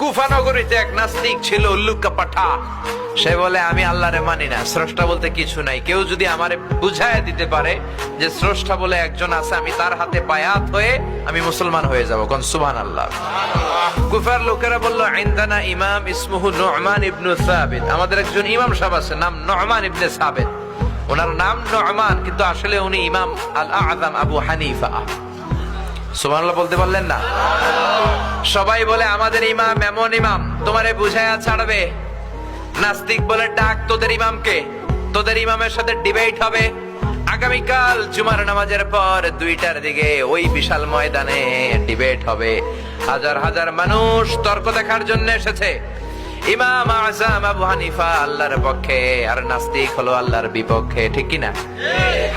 কুফানগরীতে এক নাস্তিক ছিল উল্লুকা পাঠা। সে বলে, আমি আল্লাহরে মানি না। স্রষ্টা বলতে কিছু নাই। কেউ যদি আমারে বুঝায় দিতে পারে যে স্রষ্টা বলে একজন আছে, আমি তার হাতে বায়াত হয়ে আমি মুসলমান হয়ে যাব। কোন সুবহান আল্লাহ কুফার লোকেরা বলল, ইনদানা ইমাম ইসমুহু নু'মান ইবনু সাবিত। আমাদের একজন ইমাম সাহেব আছে, নাম নু'মান ইবনে সাবিত। ওনার নাম নু'মান, কিন্তু আসলে উনি ইমাম আল আযম আবু হানিফা। সুবহানাল্লাহ বলতে পারলেন না? সবাই বলে, আমাদের ইমাম এমন ইমাম, তোমারে বুঝাইয়া ছাড়বে? নাস্তিক বলে, ডাক তোদের ইমামকে, তোদের ইমামের সাথে ডিবেট হবে। আগামীকাল জুমার নামাজের পর দুইটার দিকে ওই বিশাল ময়দানে ডিবেট হবে। হাজার হাজার মানুষ তর্ক দেখার জন্য এসেছে। ইমাম আজম আবু হানিফা আল্লাহর পক্ষে, আর নাস্তিক হলো আল্লাহর বিপক্ষে, ঠিক কিনা?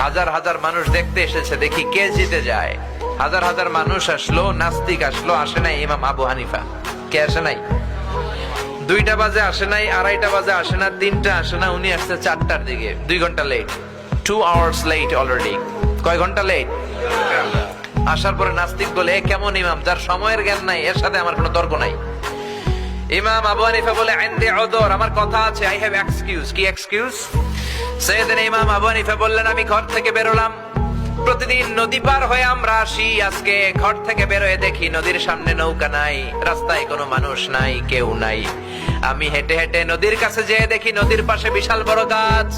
হাজার হাজার মানুষ দেখতে এসেছে, দেখি কে জিতে যায়। হাজার হাজার মানুষ আসলো, নাস্তিক আসলো, আসে নাই ইমাম আবু হানিফা। কে আসে নাই? দুইটা বাজে আসে নাই, আড়াইটা বাজে আসে না, তিনটা আসে না, উনি আসছে চারটার দিকে। দুই ঘণ্টা late two hours late already কয় ঘণ্টা লেট আসার পরে নাস্তিক বলে কেমন ইমাম? যার সময়ের জ্ঞান নাই, এর সাথে আমার কোনো তর্ক নাই। ইমাম আবু হানিফা বলে, আইন্দে অদর, আমার কথা আছে আই হ্যাভ এক্সকিউজ কি এক্সকিউজ সেদিন ইমাম আবু হানিফা বললেন, আমি ঘর থেকে বেরোলাম। প্রতিদিন নদী পার হয়ে আমরা আসি। আজকে ঘর থেকে বেরোয় দেখি নদীর সামনে নৌকা নাই, রাস্তায় কোনো মানুষ নাই, কেউ নাই। আমি হেঁটে হেঁটে নদীর কাছে যেয়ে দেখি নদীর পাশে বিশাল বড় গাছ।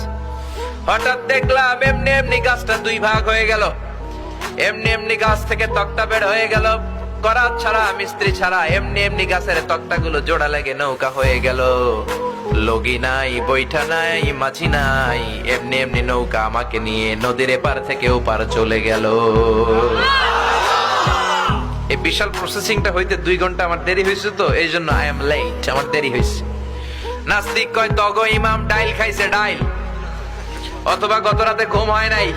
হঠাৎ দেখলাম এমনি এমনি গাছটা দুই ভাগ হয়ে গেল। এমনি এমনি গাছ থেকে তক্তা বের হয়ে গেল। করাত ছাড়া, মিস্ত্রি ছাড়া, এমনি এমনি গাছের তক্তাগুলো জোড়া লেগে নৌকা হয়ে গেল। লগি নাই, বৈঠা নাই, মাছি নাই, এমনি এমনি নৌকা আমাকে নিয়ে নদীর এপার থেকে ওপার চলে গেল। এই বিশাল প্রসেসিংটা হইতে দুই ঘণ্টা আমার দেরি হয়েছে তো, এই জন্য আই এম লেট আমার দেরি হয়েছে। নাস্তিক কয়, তগ ইমাম, ডাইল খাইছে ডাইল। অথবা গত রাতে ঘুম হয় নাই।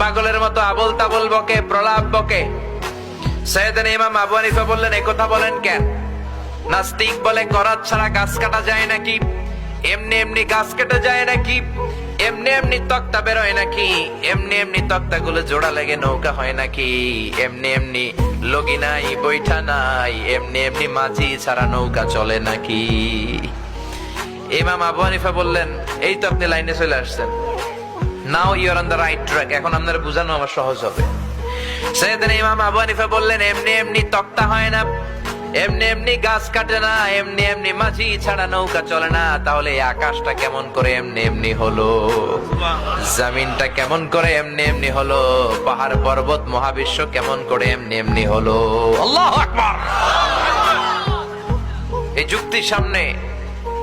পাগলের মতো আবল তাবল বকে, প্রলাপ বকে। সৈয়দিন ইমাম আবু হানিফা বললেন এই কথা বলেন কেন? নাস্তিক বলে করাত ছাড়া গাছ কাটা যায় নাকি? এমনি এমনি গাছ কেটে যায় নাকি? এমনি এমনি তক্তা বেরোয় নাকি? এমনি এমনি তক্তা গুলো জোড়া লেগে নৌকা হয় নাকি? এমনি এমনি লগি নাই, বৈঠা নাই, এমনি এমনি মাঝি ছাড়া নৌকা চলে নাকি? ইমাম আবু হানিফা বললেন, এই তো আপনি লাইনে চলে আসছেন। Now your on the right track এখন আপনার বোঝানো আমার সহজ হবে। সেদিন বললেন, এমনি এমনি তক্তা হয় না। এমনি এমনি গাছ কাটে না, এমনি এমনি মাঝি ছাড়া নৌকা চলে না। তাহলে আকাশটা কেমন করে এমনি এমনি হলো? জমিনটা কেমন করে এমনি এমনি হলো? পাহাড় পর্বত মহাবিশ্ব কেমন করে এমনি এমনি হলো? আল্লাহ আকবার! এই যুক্তির সামনে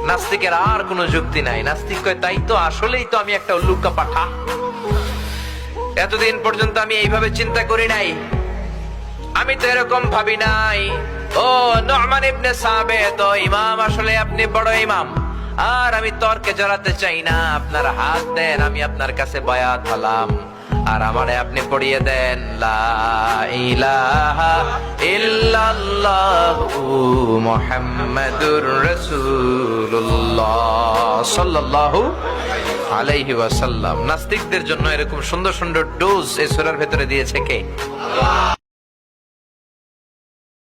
নাস্তিকের আর কোনো যুক্তি নাই। নাস্তিক কয়, তাই তো আসলেই তো আমি একটা উল্লুকা পাঠা। এতদিন পর্যন্ত আমি এইভাবে চিন্তা করি নাই। আমি তো এরকম ভাবি নাই। ও নরমান ইবনে তো ইমাম, আসলে আপনি বড় ইমাম। আর আমি তর্কে জড়াতে চাই না, আপনার হাত দেন, আমি আপনার কাছে বয়াত হলাম। আর আমারে আপনি পড়িয়ে দেন, লা ইলাহা ইল্লাল্লাহু মুহাম্মাদুর রাসূলুল্লাহ আলাইহি ওয়াসাল্লাম। নাস্তিকদের জন্য এরকম সুন্দর সুন্দর ডোজ এই সুরার ভেতরে দিয়েছে কে?